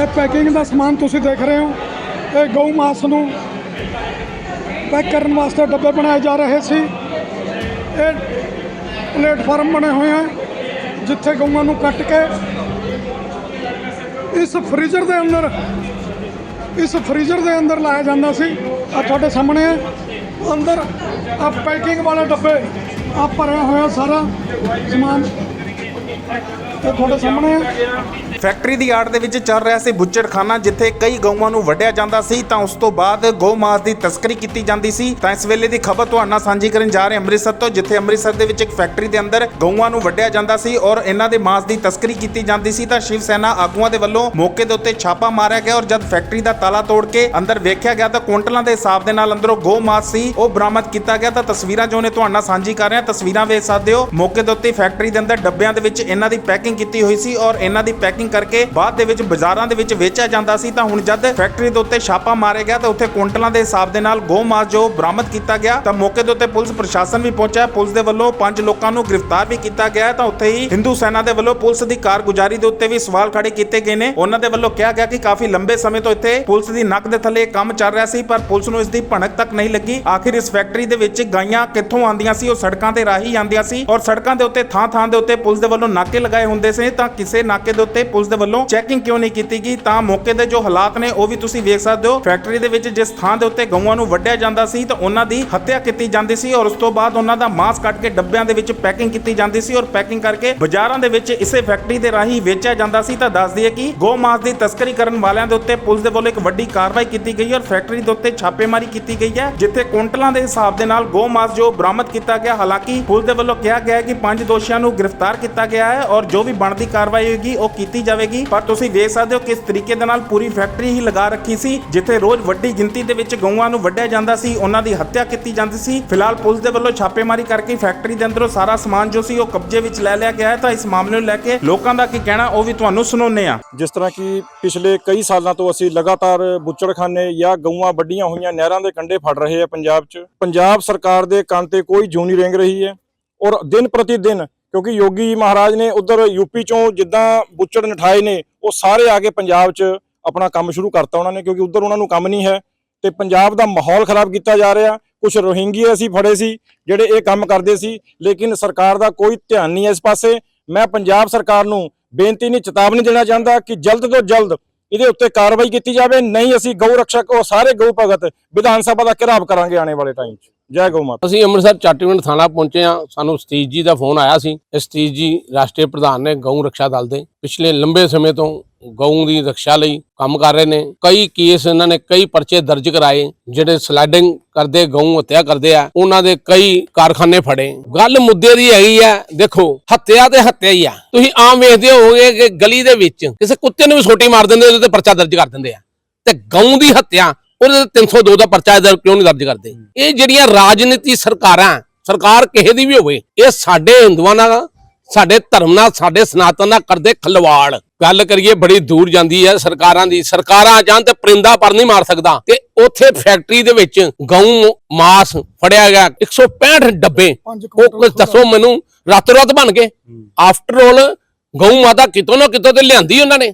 ਇਹ ਪੈਕਿੰਗ ਦਾ ਸਮਾਨ ਤੁਸੀਂ ਦੇਖ ਰਹੇ ਹੋ, ਇਹ ਗਊ ਮਾਸ ਨੂੰ ਪੈਕ ਕਰਨ ਵਾਸਤੇ ਡੱਬੇ ਬਣਾਏ ਜਾ ਰਹੇ ਸੀ। ਇਹ ਪਲੇਟਫਾਰਮ ਬਣੇ ਹੋਏ ਆ, ਜਿੱਥੇ ਗਊਆਂ ਨੂੰ ਕੱਟ ਕੇ ਇਸ ਫ੍ਰੀਜ਼ਰ ਦੇ ਅੰਦਰ, ਇਸ ਫ੍ਰੀਜ਼ਰ ਦੇ ਅੰਦਰ ਲਾਇਆ ਜਾਂਦਾ ਸੀ। ਆ ਤੁਹਾਡੇ ਸਾਹਮਣੇ ਹੈ ਅੰਦਰ ਆ ਪੈਕਿੰਗ ਵਾਲੇ ਡੱਬੇ, ਆ ਭਰਿਆ ਹੋਇਆ ਸਾਰਾ ਸਮਾਨ। ਇਹ ਤੁਹਾਡੇ ਸਾਹਮਣੇ ਹੈ ਫੈਕਟਰੀ ਦੀ ਆੜ ਦੇ ਵਿੱਚ ਚੱਲ ਰਿਹਾ ਸੀ ਬੁੱਚੜਖਾਨਾ, ਜਿੱਥੇ ਕਈ ਗਊਆਂ ਨੂੰ ਵੱਢਿਆ ਜਾਂਦਾ ਸੀ। ਤਾਂ ਉਸ ਤੋਂ ਬਾਅਦ ਗਊ ਮਾਸ ਦੀ ਤਸਕਰੀ ਕੀਤੀ ਜਾਂਦੀ ਸੀ। ਤਾਂ ਇਸ ਵੇਲੇ ਦੀ ਖਬਰ ਤੁਹਾਡੇ ਨਾਲ ਸਾਂਝੀ ਕਰਨ ਜਾ ਰਹੇ ਹਾਂ ਅੰਮ੍ਰਿਤਸਰ ਤੋਂ, ਜਿੱਥੇ ਅੰਮ੍ਰਿਤਸਰ ਦੇ ਵਿੱਚ ਇੱਕ ਫੈਕਟਰੀ ਦੇ ਅੰਦਰ ਗਊਆਂ ਨੂੰ ਵੱਢਿਆ ਜਾਂਦਾ ਸੀ ਔਰ ਇਹਨਾਂ ਦੇ ਮਾਸ ਦੀ ਤਸਕਰੀ ਕੀਤੀ ਜਾਂਦੀ ਸੀ। ਤਾਂ ਸ਼ਿਵ ਸੈਨਾ ਆਗੂਆਂ ਦੇ ਵੱਲੋਂ ਮੌਕੇ ਦੇ ਉੱਤੇ ਛਾਪਾ ਮਾਰਿਆ ਗਿਆ ਔਰ ਜਦ ਫੈਕਟਰੀ ਦਾ ਤਾਲਾ ਤੋੜ ਕੇ ਅੰਦਰ ਵੇਖਿਆ ਗਿਆ, ਤਾਂ ਕੁਇੰਟਲਾਂ ਦੇ ਹਿਸਾਬ ਦੇ ਨਾਲ ਅੰਦਰੋਂ ਗਊ ਮਾਸ ਸੀ, ਉਹ ਬਰਾਮਦ ਕੀਤਾ ਗਿਆ। ਤਾਂ ਤਸਵੀਰਾਂ ਜੋ ਨੇ ਤੁਹਾਡੇ ਨਾਲ ਸਾਂਝੀ ਕਰ ਰਹੇ ਹਾਂ। ਤਸਵੀਰਾਂ ਵੇਖ ਸਕਦੇ ਹੋ। ਮੌਕੇ ਦੇ ਉੱਤੇ ਫੈਕਟਰੀ ਦੇ ਅੰਦਰ ਡੱਬਿਆਂ ਦੇ ਵਿੱਚ ਇਹਨਾਂ ਦੀ ਪੈਕਿੰਗ ਕੀਤੀ ਹੋਈ ਸੀ ਔਰ ਇਹਨਾਂ ਦੀ ਪੈਕਿੰਗ ਕਰਕੇ ਬਾਅਦ ਦੇ ਵਿੱਚ ਬਾਜ਼ਾਰਾਂ ਦੇ ਵਿੱਚ ਵੇਚਿਆ ਜਾਂਦਾ ਸੀ, ਤਾਂ ਹੁਣ ਜਦ ਫੈਕਟਰੀ ਦੇ ਉੱਤੇ ਛਾਪਾ ਮਾਰਿਆ ਗਿਆ ਤਾਂ ਉੱਥੇ ਕੁਇੰਟਲਾਂ ਦੇ ਹਿਸਾਬ ਦੇ ਨਾਲ ਗਊ ਮਾਸ ਜੋ ਬਰਾਮਦ ਕੀਤਾ ਗਿਆ, ਤਾਂ ਮੌਕੇ ਦੇ ਉੱਤੇ ਪੁਲਿਸ ਪ੍ਰਸ਼ਾਸਨ ਵੀ ਪਹੁੰਚਿਆ, ਪੁਲਿਸ ਦੇ ਵੱਲੋਂ ਪੰਜ ਲੋਕਾਂ ਨੂੰ ਗ੍ਰਿਫਤਾਰ ਵੀ ਕੀਤਾ ਗਿਆ ਤਾਂ ਉੱਥੇ ਹੀ ਹਿੰਦੂ ਸੈਨਾ ਦੇ ਵੱਲੋਂ ਪੁਲਿਸ ਦੀ ਕਾਰਗੁਜ਼ਾਰੀ ਦੇ ਉੱਤੇ ਵੀ ਸਵਾਲ ਖੜੇ ਕੀਤੇ ਗਏ ਨੇ। ਉਹਨਾਂ ਦੇ ਵੱਲੋਂ ਕਿਹਾ ਗਿਆ ਕਿ ਕਾਫੀ ਲੰਬੇ ਸਮੇਂ ਤੋਂ ਇੱਥੇ ਪੁਲਿਸ ਦੀ ਨੱਕ ਦੇ ਥੱਲੇ ਕੰਮ ਚੱਲ ਰਿਹਾ ਸੀ, ਪਰ ਪੁਲਿਸ ਨੂੰ ਇਸ ਦੀ ਭਣਕ ਤੱਕ ਨਹੀਂ ਲੱਗੀ। ਆਖਿਰ ਇਸ ਫੈਕਟਰੀ ਦੇ ਵਿੱਚ ਗਾਈਆਂ ਕਿੱਥੋਂ ਆਉਂਦੀਆਂ ਸੀ, ਉਹ ਸੜਕਾਂ ਤੇ ਰਾਹੀ ਆਉਂਦੀਆਂ ਸੀ ਔਰ ਸੜਕਾਂ ਦੇ ਉੱਤੇ ਥਾਂ ਥਾਂ ਦੇ ਉੱਤੇ ਪੁਲਿਸ ਦੇ ਵੱਲੋਂ ਨਾਕੇ ਲਗਾਏ ਹੁੰਦੇ ਸੀ ਤਾਂ ਕਿਸੇ ਨਾਕੇ ਦੇ ਉੱਤੇ ਪੁਲਿਸ ਦੇ ਵੱਲੋਂ ਚੈਕਿੰਗ ਕਿਉਂ ਨਹੀਂ ਕੀਤੀ ਗਈ? ਤਾਂ ਮੌਕੇ ਦੇ ਜੋ ਹਾਲਾਤ ਨੇ, ਉਹ ਵੀ ਤੁਸੀਂ ਵੇਖ ਸਕਦੇ ਹੋ। ਫੈਕਟਰੀ ਦੇ ਵਿੱਚ ਜਿਸ ਥਾਂ ਦੇ ਉੱਤੇ ਗਊਆਂ ਨੂੰ ਵੱਢਿਆ ਜਾਂਦਾ ਸੀ, ਤਾਂ ਉਹਨਾਂ ਦੀ ਹੱਤਿਆ ਕੀਤੀ ਜਾਂਦੀ ਸੀ ਔਰ ਉਸ ਤੋਂ ਬਾਅਦ ਉਹਨਾਂ ਦਾ ਮਾਂਸ ਕੱਟ ਕੇ ਡੱਬਿਆਂ ਦੇ ਵਿੱਚ ਪੈਕਿੰਗ ਕੀਤੀ ਜਾਂਦੀ ਸੀ ਔਰ ਪੈਕਿੰਗ ਕਰਕੇ ਬਾਜ਼ਾਰਾਂ ਦੇ ਵਿੱਚ ਇਸੇ ਫੈਕਟਰੀ ਦੇ ਰਾਹੀਂ ਵੇਚਿਆ ਜਾਂਦਾ ਸੀ। ਤਾਂ ਦੱਸ ਦਈਏ ਕਿ ਗਊ ਮਾਸ ਦੀ ਤਸਕਰੀ ਕਰਨ ਵਾਲਿਆਂ ਦੇ ਉੱਤੇ ਪੁਲਿਸ ਦੇ ਵੱਲੋਂ ਇੱਕ ਵੱਡੀ ਕਾਰਵਾਈ ਕੀਤੀ ਗਈ ਔਰ ਫੈਕਟਰੀ ਦੇ ਉੱਤੇ ਛਾਪੇਮਾਰੀ ਕੀਤੀ ਗਈ ਹੈ, ਜਿੱਥੇ ਕੁਇੰਟਲਾਂ ਦੇ ਹਿਸਾਬ ਦੇ ਨਾਲ ਗਊ ਮਾਸ ਜੋ ਬਰਾਮਦ ਕੀਤਾ ਗਿਆ, ਹਾਲਾਂਕਿ ਪੁਲਿਸ ਦੇ ਵੱਲੋਂ ਕਿਹਾ ਗਿਆ ਹੈ ਕਿ ਪੰਜ ਦੋਸ਼ੀਆਂ ਨੂੰ ਗ੍ਰਿਫਤਾਰ ਕੀਤਾ ਗਿਆ ਹੈ ਔਰ ਜੋ ਵੀ ਬਣਦੀ ਕਾਰਵਾਈ ਹੋਏਗੀ, ਉਹ ਕੀਤੀ ਜਾਵੇਗੀ। ਪਰ ਤੁਸੀਂ ਵੇਖ ਸਕਦੇ ਹੋ ਕਿਸ ਤਰੀਕੇ ਦੇ ਨਾਲ ਪੂਰੀ ਫੈਕਟਰੀ ਹੀ ਲਗਾ ਰੱਖੀ ਸੀ, ਜਿੱਥੇ ਰੋਜ਼ ਵੱਡੀ ਗਿਣਤੀ ਦੇ ਵਿੱਚ ਗਊਆਂ ਨੂੰ ਵੱਢਿਆ ਜਾਂਦਾ ਸੀ, ਉਹਨਾਂ ਦੀ ਹੱਤਿਆ ਕੀਤੀ ਜਾਂਦੀ ਸੀ। ਫਿਲਹਾਲ ਪੁਲਿਸ ਦੇ ਵੱਲੋਂ ਛਾਪੇਮਾਰੀ ਕਰਕੇ ਫੈਕਟਰੀ ਦੇ ਅੰਦਰੋਂ ਸਾਰਾ ਸਮਾਨ ਜੋ ਸੀ, ਉਹ ਕਬਜ਼ੇ ਵਿੱਚ ਲੈ ਲਿਆ ਗਿਆ ਹੈ। ਤਾਂ ਇਸ ਮਾਮਲੇ ਨੂੰ ਲੈ ਕੇ ਲੋਕਾਂ ਦਾ ਕੀ ਕਹਿਣਾ, ਉਹ ਵੀ ਤੁਹਾਨੂੰ ਸੁਣਾਉਂਦੇ ਆ ਜਿਸ ਤਰ੍ਹਾਂ ਕਿ ਪਿਛਲੇ ਕਈ ਸਾਲਾਂ ਤੋਂ ਅਸੀਂ ਲਗਾਤਾਰ ਬੁੱਚੜਖਾਨੇ ਜਾਂ ਗਊਆਂ ਵੱਡੀਆਂ ਹੋਈਆਂ ਨਹਿਰਾਂ ਦੇ ਕੰਢੇ ਫੜ ਰਹੇ ਆ ਪੰਜਾਬ 'ਚ। ਪੰਜਾਬ ਸਰਕਾਰ ਦੇ ਕੰਨ ਤੇ ਕੋਈ ਜੂੰ ਰਿੰਗ ਰਹੀ ਹੈ ਔਰ ਦਿਨ ਪ੍ਰਤੀ ਦਿਨ ਕਿਉਂਕਿ ਯੋਗੀ ਜੀ ਮਹਾਰਾਜ ਨੇ ਉਧਰ ਯੂਪੀ ਚੋਂ ਜਿੱਦਾਂ ਬੁੱਚੜ ਨਠਾਏ ਨੇ, ਉਹ ਸਾਰੇ ਆ ਕੇ ਪੰਜਾਬ 'ਚ ਆਪਣਾ ਕੰਮ ਸ਼ੁਰੂ ਕਰਤਾ ਉਹਨਾਂ ਨੇ, ਕਿਉਂਕਿ ਉਧਰ ਉਹਨਾਂ ਨੂੰ ਕੰਮ ਨਹੀਂ ਹੈ ਤੇ ਪੰਜਾਬ ਦਾ ਮਾਹੌਲ ਖਰਾਬ ਕੀਤਾ ਜਾ ਰਿਹਾ। ਕੁਝ ਰੋਹਿੰਗੀ ਅਸੀਂ ਫੜੇ ਸੀ, ਜਿਹੜੇ ਇਹ ਕੰਮ ਕਰਦੇ ਸੀ, ਲੇਕਿਨ ਸਰਕਾਰ ਦਾ ਕੋਈ ਧਿਆਨ ਨਹੀਂ ਇਸ ਪਾਸੇ। ਮੈਂ ਪੰਜਾਬ ਸਰਕਾਰ ਨੂੰ ਬੇਨਤੀ ਨਹੀਂ, ਚੇਤਾਵਨੀ ਦੇਣਾ ਚਾਹੁੰਦਾ ਕਿ ਜਲਦ ਤੋਂ ਜਲਦ ਇਹਦੇ ਉੱਤੇ ਕਾਰਵਾਈ ਕੀਤੀ ਜਾਵੇ। ਨਹੀਂ, ਅਸੀਂ ਗਊ ਰਕਸ਼ਕ ਉਹ ਸਾਰੇ ਗਊ ਭਗਤ ਵਿਧਾਨ ਸਭਾ ਦਾ ਘਿਰਾਵ ਕਰਾਂਗੇ ਆਉਣੇ ਵਾਲੇ ਟਾਈਮ 'ਚ। ਜੈ ਗਊ ਮਾਤਾ। ਅਸੀਂ ਅੰਮ੍ਰਿਤਸਰ ਚਾਟੀਵਿੰਡ ਥਾਣਾ ਪਹੁੰਚੇ ਆ ਸਾਨੂੰ ਸਤੀਸ਼ ਜੀ ਦਾ ਫੋਨ ਆਇਆ ਸੀ। ਇਹ ਜੀ ਰਾਸ਼ਟਰੀ ਪ੍ਰਧਾਨ ਨੇ ਗਊ ਰੱਖਿਆ ਦਲ ਦੇ। ਪਿਛਲੇ ਲੰਬੇ ਸਮੇਂ ਤੋਂ ਗਊ ਦੀ ਰੱਖਿਆ ਲਈ ਕੰਮ ਕਰ ਰਹੇ ਨੇ। ਕਈ ਕੇਸ ਇਹਨਾਂ ਨੇ ਕਈ ਪਰਚੇ ਦਰਜ ਕਰਾਏ, ਜਿਹੜੇ ਸਲਾਈਡਿੰਗ ਕਰਦੇ, ਗਊ ਹੱਤਿਆ ਕਰਦੇ ਆ। ਉਹਨਾਂ ਦੇ ਕਈ ਕਾਰਖਾਨੇ ਫੜੇ। ਗੱਲ ਮੁੱਦੇ ਦੀ ਹੈਗੀ ਆ। ਦੇਖੋ, ਹੱਤਿਆ ਤੇ ਹੱਤਿਆ ਹੀ ਆ। ਤੁਸੀਂ ਆਮ ਵੇਖਦੇ ਹੋਗੇ ਕਿ ਗਲੀ ਦੇ ਵਿੱਚ ਕਿਸੇ ਕੁੱਤੇ ਨੂੰ ਵੀ ਛੋਟੀ ਮਾਰ ਦਿੰਦੇ, ਉਹਦੇ ਤੇ ਪਰਚਾ ਦਰਜ ਕਰ ਦਿੰਦੇ ਆ। ਤੇ ਗਊ ਦੀ ਹੱਤਿਆ ਉਹਦੇ ਤੇ 302 ਦਾ ਪਰਚਾ ਦਰ ਕਿਉਂ ਨਹੀਂ ਦਰਜ ਕਰਦੇ? ਇਹ ਜਿਹੜੀਆਂ ਰਾਜਨੀਤੀ ਸਰਕਾਰਾਂ ਸਰਕਾਰ ਕਿਸੇ ਦੀ ਵੀ ਹੋਵੇ ਇਹ ਸਾਡੇ ਹਿੰਦੂਆਂ ਨਾਲ ਸਾਡੇ ਧਰਮ ਨਾਲ ਸਾਡੇ ਸਨਾਤਨ ਨਾਲ ਕਰਦੇ ਖਲਵਾੜ। ਗੱਲ ਕਰੀਏ ਬੜੀ ਦੂਰ ਜਾਂਦੀ ਹੈ ਸਰਕਾਰਾਂ ਦੀ। ਸਰਕਾਰਾਂ ਜਾਣ ਤੇ ਪਰਿੰਦਾ ਪਰ ਨਹੀਂ ਮਾਰ ਸਕਦਾ। ਤੇ ਉੱਥੇ ਫੈਕਟਰੀ ਦੇ ਵਿੱਚ ਗਊ ਮਾਸ ਫੜਿਆ ਗਿਆ 165 ਡੱਬੇ। ਉਹ ਕੁਝ ਦੱਸੋ ਮੈਨੂੰ ਰਾਤੋਂ ਰਾਤ ਬਣ ਗਏ। ਆਫਟਰ ਆਲ ਗਊ ਮਾਤਾ ਕਿਤੋਂ ਨਾ ਕਿਤੋਂ ਤੇ ਲਿਆਂਦੀ ਉਹਨਾਂ ਨੇ।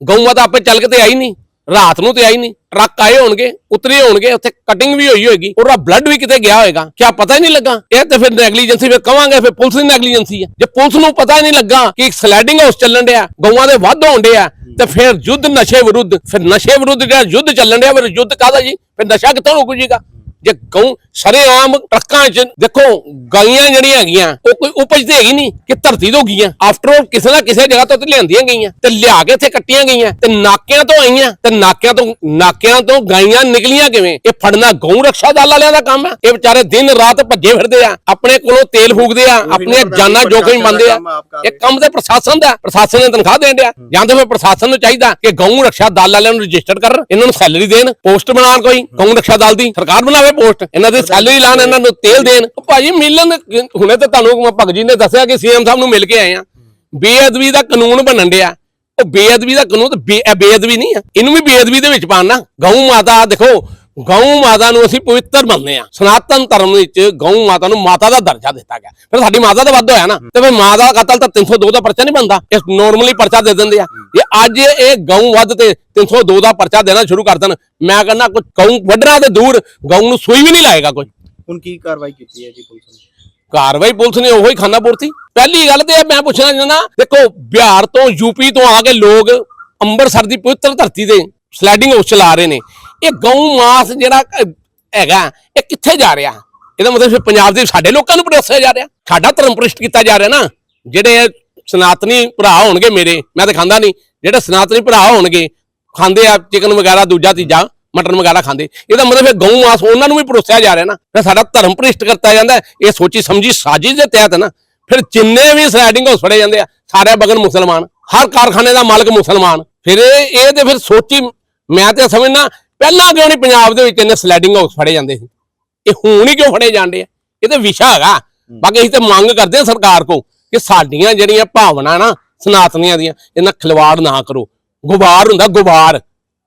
ਗਊ ਮਾਤਾ ਆਪੇ ਚੱਲ ਕੇ ਤੇ ਆਈ ਨਹੀਂ। ਰਾਤ ਨੂੰ ਤੇ ਆਈ ਨਹੀਂ। ਟਰੱਕ ਆਏ ਹੋਣਗੇ, ਉਤਰੇ ਹੋਣਗੇ, ਉੱਥੇ ਕਟਿੰਗ ਵੀ ਹੋਈ ਹੋਏਗੀ। ਉਹਦਾ ਬਲੱਡ ਵੀ ਕਿਤੇ ਗਿਆ ਹੋਏਗਾ। ਕਿਆ ਪਤਾ ਹੀ ਨਹੀਂ ਲੱਗਾ। ਇਹ ਤੇ ਫਿਰ ਨੈਗਲੀਜੈਂਸੀ ਫਿਰ ਕਵਾਂਗੇ, ਫਿਰ ਪੁਲਿਸ ਦੀ ਨੈਗਲੀਜੈਂਸੀ ਹੈ ਜੇ ਪੁਲਿਸ ਨੂੰ ਪਤਾ ਹੀ ਨਹੀਂ ਲੱਗਾ ਕਿ ਸਲੈਡਿੰਗ ਹਾਊਸ ਚੱਲਣ ਡਿਆ, ਗਊਆਂ ਦੇ ਵੱਧ ਹੋਣ ਡਿਆ ਤੇ ਫਿਰ ਯੁੱਧ ਨਸ਼ੇ ਵਿਰੁੱਧ, ਫਿਰ ਨਸ਼ੇ ਵਿਰੁੱਧ ਜਿਹੜਾ ਯੁੱਧ ਚੱਲਣ ਡਿਆ, ਫਿਰ ਯੁੱਧ ਕਾਹਦਾ ਜੀ? ਫਿਰ ਨਸ਼ਾ ਕਿੱਥੋਂ ਰੁਕ ਜੀਗਾ ਜੇ ਗਊ ਸਰੇਆਮ ਟਰੱਕਾਂ 'ਚ ਦੇਖੋ ਗਾਈਆਂ ਜਿਹੜੀਆਂ ਹੈਗੀਆਂ ਉਹ ਕੋਈ ਉਪਜ ਤੇ ਹੈਗੀ ਨਹੀਂ ਕਿ ਧਰਤੀ ਤੋਂ ਗਈਆਂ। ਆਫਟਰ ਆਲ ਕਿਸੇ ਨਾ ਕਿਸੇ ਜਗ੍ਹਾ ਤੋਂ ਤੇ ਲਿਆਂਦੀਆਂ ਗਈਆਂ ਤੇ ਲਿਆ ਕੇ ਇੱਥੇ ਕੱਟੀਆਂ ਗਈਆਂ ਤੇ ਨਾਕਿਆਂ ਤੋਂ ਆਈਆਂ ਤੇ ਨਾਕਿਆਂ ਤੋਂ ਨਾਕਿਆਂ ਤੋਂ ਗਾਈਆਂ ਨਿਕਲੀਆਂ ਕਿਵੇਂ? ਇਹ ਫੜਨਾ ਗਊ ਰੱਖਿਆ ਦਲ ਵਾਲਿਆਂ ਦਾ ਕੰਮ ਹੈ ਇਹ ਵਿਚਾਰੇ ਦਿਨ ਰਾਤ ਭੱਜੇ ਫਿਰਦੇ ਆ ਆਪਣੇ ਕੋਲੋਂ ਤੇਲ ਫੂਕਦੇ ਆ ਆਪਣੀਆਂ ਜਾਨਾਂ ਜੋਖਮ ਪਾਉਂਦੇ ਆ। ਇਹ ਕੰਮ ਤੇ ਪ੍ਰਸ਼ਾਸਨ ਦਾ ਪ੍ਰਸ਼ਾਸਨ ਨੇ ਤਨਖਾਹ ਦੇਣ ਡਿਆ। ਜਾਂ ਤਾਂ ਫਿਰ ਪ੍ਰਸ਼ਾਸਨ ਨੂੰ ਚਾਹੀਦਾ ਕਿ ਗਊ ਰੱਖਿਆ ਦਲ ਵਾਲਿਆਂ ਨੂੰ ਰਜਿਸਟਰ ਕਰਨ ਇਹਨਾਂ ਨੂੰ ਸੈਲਰੀ ਦੇਣ ਪੋਸਟ ਬਣਾਉਣ ਕੋਈ ਗਊ ਰੱਖਿਆ ਦਲ ਦੀ ਸਰਕਾਰ ਬਣਾਵੇ। ਪੋਸਟ। ਇਹਨਾਂ ਦੀ ਸੈਲਰੀ ਲਾਣ ਇਹਨਾਂ ਨੂੰ ਤੇਲ ਦੇਣ। ਭਾਜੀ ਮਿਲਣ ਹੁਣੇ ਤਾਂ ਤੁਹਾਨੂੰ ਭਗਤ ਜੀ ਨੇ ਦੱਸਿਆ ਕਿ ਸੀਐਮ ਸਾਹਿਬ ਨੂੰ ਮਿਲ ਕੇ ਆਏ ਆ। ਬੇਅਦਬੀ ਦਾ ਕਾਨੂੰਨ ਬਣਨ ਡਿਆ। ਉਹ ਬੇਅਦਬੀ ਦਾ ਕਾਨੂੰਨ ਬੇਅਦਬੀ ਨਹੀਂ ਆ। ਇਹਨੂੰ ਵੀ ਬੇਅਦਬੀ ਦੇ ਵਿੱਚ ਪਾਣਾ ਗਊ ਮਾਤਾ ਦੇਖੋ ਗਊ ਮਾਤਾ ਨੂੰ ਅਸੀਂ ਪਵਿੱਤਰ ਮੰਨਦੇ ਆ ਸਨਾਤਨ ਧਰਮ ਵਿੱਚ ਗਊ ਮਾਤਾ ਨੂੰ ਮਾਤਾ ਦਾ ਦਰਜਾ ਦਿੱਤਾ ਗਿਆ। ਫਿਰ ਸਾਡੀ ਮਾਤਾ ਦਾ ਵੱਧ ਹੋਇਆ ਨਾ ਤੇ ਫਿਰ ਮਾਂ ਦਾ ਕਤਲ ਤਾਂ 302 ਦਾ ਪਰਚਾ ਨਹੀਂ ਬਣਦਾ। ਇਹ ਨਾਰਮਲੀ ਪਰਚਾ ਦੇ ਦਿੰਦੇ ਆ। ਇਹ ਅੱਜ ਇਹ ਗਊ ਵੱਧ ਤੇ 302 ਦਾ ਪਰਚਾ ਦੇਣਾ ਸ਼ੁਰੂ ਕਰ ਦੇਣ ਮੈਂ ਕਹਿੰਦਾ ਕੋਈ ਗਊ ਵੱਢਣਾ ਤੇ ਦੂਰ ਗਊ ਨੂੰ ਸੂਈ ਵੀ ਨਹੀਂ ਲਾਏਗਾ ਕੋਈ। ਹੁਣ ਕੀ ਕਾਰਵਾਈ ਕੀਤੀ ਹੈ ਜੀ ਪੁਲਿਸ ਨੇ? ਕਾਰਵਾਈ ਪੁਲਿਸ ਨੇ ਉਹੀ ਖਾਨਾ ਪੂਰਤੀ। ਪਹਿਲੀ ਗੱਲ ਤੇ ਮੈਂ ਪੁੱਛਣਾ ਚਾਹੁੰਦਾ ਦੇਖੋ ਬਿਹਾਰ ਤੋਂ ਯੂਪੀ ਤੋਂ ਆ ਕੇ ਲੋਕ ਅੰਮ੍ਰਿਤਸਰ ਦੀ ਪਵਿੱਤਰ ਧਰਤੀ ਤੇ ਸਲਾਈਡਿੰਗ ਹਾਊਸ ਚਲਾ ਰਹੇ ਨੇ। ਇਹ ਗਊ ਮਾਸ ਜਿਹੜਾ ਹੈਗਾ, ਇਹ ਕਿੱਥੇ ਜਾ ਰਿਹਾ? ਇਹਦਾ ਮਤਲਬ ਫਿਰ ਪੰਜਾਬ ਦੇ ਸਾਡੇ ਲੋਕਾਂ ਨੂੰ ਪਰੋਸਿਆ ਜਾ ਰਿਹਾ। ਸਾਡਾ ਧਰਮ ਭ੍ਰਿਸ਼ਟ ਕੀਤਾ ਜਾ ਰਿਹਾ ਨਾ। ਜਿਹੜੇ ਸਨਾਤਨੀ ਭਰਾ ਹੋਣਗੇ ਮੇਰੇ, ਮੈਂ ਤਾਂ ਖਾਂਦਾ ਨਹੀਂ। ਜਿਹੜੇ ਸਨਾਤਨੀ ਭਰਾ ਹੋਣਗੇ, ਖਾਂਦੇ ਆ ਚਿਕਨ ਵਗੈਰਾ, ਦੂਜਾ ਤੀਜਾ, ਮਟਨ ਵਗੈਰਾ ਖਾਂਦੇ। ਇਹਦਾ ਮਤਲਬ ਫਿਰ ਗਊ ਮਾਸ, ਉਹਨਾਂ ਨੂੰ ਵੀ ਪਰੋਸਿਆ ਜਾ ਰਿਹਾ ਨਾ। ਫਿਰ ਸਾਡਾ ਧਰਮ ਭ੍ਰਿਸ਼ਟ ਕਰਤਾ ਜਾਂਦਾ ਇਹ ਸੋਚੀ ਸਮਝੀ ਸਾਜ਼ਿਸ਼ ਦੇ ਤਹਿਤ ਨਾ, ਫਿਰ ਜਿੰਨੇ ਵੀ ਸਲਾਈਡਿੰਗ ਹਾਊਸ ਫੜੇ ਜਾਂਦੇ ਆ, ਸਾਰੇ ਬਗਨ ਮੁਸਲਮਾਨ। ਹਰ ਕਾਰਖਾਨੇ ਦਾ ਮਾਲਕ ਮੁਸਲਮਾਨ। ਫਿਰ ਇਹ ਤੇ ਫਿਰ ਸੋਚੀ, ਮੈਂ ਤੇ ਸਮਝਣਾ ਪਹਿਲਾਂ ਕਿਉਂ ਨਹੀਂ ਪੰਜਾਬ ਦੇ ਵਿੱਚ ਇੰਨੇ ਸਲਾਈਡਿੰਗ ਹਾਊਸ ਫੜੇ ਜਾਂਦੇ ਸੀ। ਇਹ ਹੁਣ ਹੀ ਕਿਉਂ ਫੜੇ ਜਾਂਦੇ ਆ? ਇਹ ਤੇ ਵਿਸ਼ਾ ਹੈਗਾ। ਬਾਕੀ ਅਸੀਂ ਤੇ ਮੰਗ ਕਰਦੇ ਆ ਸਰਕਾਰ ਕੋ ਕਿ ਸਾਡੀਆਂ ਜਿਹੜੀਆਂ ਭਾਵਨਾ ਨਾ ਸਨਾਤਨੀਆਂ ਦੀਆਂ ਇਹਨਾਂ ਖਿਲਵਾੜ ਨਾ ਕਰੋ। ਗੁਬਾਰ ਹੁੰਦਾ ਗੁਬਾਰ।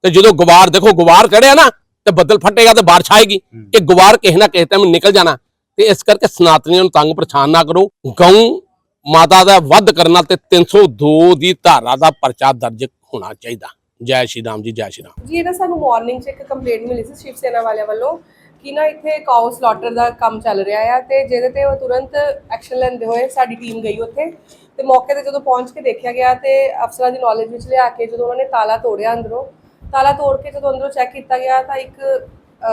ਤੇ ਜਦੋਂ ਗੁਬਾਰ ਦੇਖੋ ਗੁਬਾਰ ਚੜਿਆ ਨਾ ਤੇ ਬੱਦਲ ਫਟੇਗਾ ਤੇ ਬਾਰਿਸ਼ ਆਏਗੀ। ਇਹ ਗੁਬਾਰ ਕਿਸੇ ਨਾ ਕਿਸੇ ਟਾਈਮ ਨਿਕਲ ਜਾਣਾ। ਤੇ ਇਸ ਕਰਕੇ ਸਨਾਤਨੀਆਂ ਨੂੰ ਤੰਗ ਪਰੇਸ਼ਾਨ ਨਾ ਕਰੋ। ਗਊ ਮਾਤਾ ਦਾ ਵੱਧ ਕਰਨਾ ਤੇ 302 ਦੀ ਧਾਰਾ ਦਾ ਪਰਚਾ ਦਰਜ ਹੋਣਾ ਚਾਹੀਦਾ। ਜੈ ਸ਼੍ਰੀ ਰਾਮ ਜੀ, ਜੈ ਸ਼੍ਰੀ ਰਾਮ। ਜੀ, ਇਹ ਨਾ ਸਾਨੂੰ ਮਾਰਨਿੰਗ 'ਚ ਇੱਕ ਕੰਪਲੇਂਟ ਮਿਲੀ ਸੀ ਸ਼ਿਵ ਸੈਨਾ ਵਾਲਿਆਂ ਵੱਲੋਂ ਕਿ ਨਾ ਇੱਥੇ ਕਾਊ ਸਲਾਟਰ ਦਾ ਕੰਮ ਚੱਲ ਰਿਹਾ ਆ ਤੇ ਜਿਹਦੇ ਤੇ ਉਹ ਤੁਰੰਤ ਐਕਸ਼ਨ ਲੈਂਦੇ ਹੋਏ ਸਾਡੀ ਟੀਮ ਗਈ ਉੱਥੇ ਤੇ ਮੌਕੇ ਤੇ ਜਦੋਂ ਪਹੁੰਚ ਕੇ ਦੇਖਿਆ ਗਿਆ ਤੇ ਅਫਸਰਾਂ ਦੀ ਨੌਲੇਜ ਵਿੱਚ ਲਿਆ ਕੇ ਜਦੋਂ ਉਹਨਾਂ ਨੇ ਤਾਲਾ ਤੋੜਿਆ ਅੰਦਰੋਂ, ਤਾਲਾ ਤੋੜ ਕੇ ਜਦੋਂ ਅੰਦਰੋਂ ਚੈੱਕ ਕੀਤਾ ਗਿਆ ਤਾਂ ਇੱਕ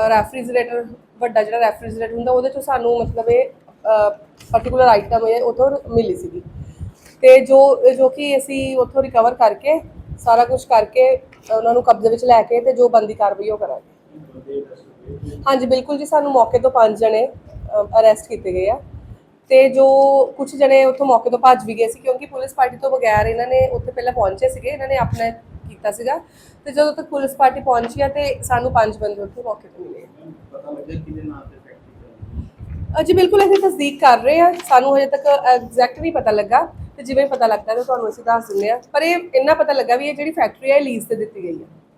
ਰੈਫਰੀਜਰੇਟਰ ਵੱਡਾ ਜਿਹੜਾ ਰੈਫਰੀਜਰੇਟਰ ਹੁੰਦਾ ਉਹਦੇ ਚੋਂ ਸਾਨੂੰ ਮਤਲਬ ਇਹ ਪਾਰਟਿਕੂਲਰ ਆਈਟਮ ਇਹ ਉਥੋਂ ਮਿਲੀ ਸੀਗੀ ਤੇ ਜੋ ਜੋ ਕਿ ਅਸੀਂ ਉੱਥੋਂ ਰਿਕਵਰ ਕਰਕੇ ਸਾਰਾ ਕੁਝ ਕਰਕੇ ਉਹਨਾਂ ਨੂੰ ਕਬਜ਼ੇ ਵਿੱਚ ਲੈ ਕੇ ਤੇ ਜੋ ਬੰਦੀ ਕਾਰਵਾਈ ਉਹ ਕਰਾਂਗੇ। ਹਾਂਜੀ ਬਿਲਕੁਲ ਜੀ ਸਾਨੂੰ ਮੌਕੇ ਤੋਂ ਪੰਜ ਜਣੇ ਅਰੈਸਟ ਕੀਤੇ ਗਏ ਆ। ਤੇ ਜੋ ਕੁਝ ਜਣੇ ਉੱਥੋਂ ਮੌਕੇ ਤੋਂ ਭੱਜ ਵੀ ਗਏ ਸੀ ਕਿਉਂਕਿ ਪੁਲਿਸ ਪਾਰਟੀ ਤੋਂ ਬਗੈਰ ਇਹਨਾਂ ਨੇ ਉੱਥੇ ਪਹਿਲਾਂ ਪਹੁੰਚੇ ਸੀਗੇ ਇਹਨਾਂ ਨੇ ਆਪਣਾ ਕੀਤਾ ਸੀਗਾ। ਤੇ ਜਦੋਂ ਤੱਕ ਪੁਲਿਸ ਪਾਰਟੀ ਪਹੁੰਚੀ ਆ ਤੇ ਸਾਨੂੰ ਪੰਜ ਬੰਦੇ ਉੱਥੇ ਮੌਕੇ ਤੇ ਮਿਲੇ ਪਤਾ ਲੱਗਿਆ ਕਿਹਦੇ ਨਾਂ ਤੇ ਫੈਕਟਰੀ ਅਜੀ ਬਿਲਕੁਲ ਅਸੀਂ ਤਸਦੀਕ ਕਰ ਰਹੇ ਆ ਸਾਨੂੰ ਹਜੇ ਤੱਕ ਐਗਜ਼ੈਕਟ ਨਹੀਂ ਪਤਾ ਲੱਗਾ। ਤੇ ਜਿਵੇਂ ਪਤਾ ਲੱਗਦਾ ਤਾਂ ਤੁਹਾਨੂੰ ਅਸੀਂ ਦੱਸ ਦਿੰਦੇ ਆ ਪਰ ਇਹ ਇੰਨਾ ਪਤਾ ਲੱਗਾ ਵੀ ਇਹ ਜਿਹੜੀ ਫੈਕਟਰੀ ਹੈ ਲੀਜ਼ ਤੇ ਦਿੱਤੀ ਗਈ ਹੈ।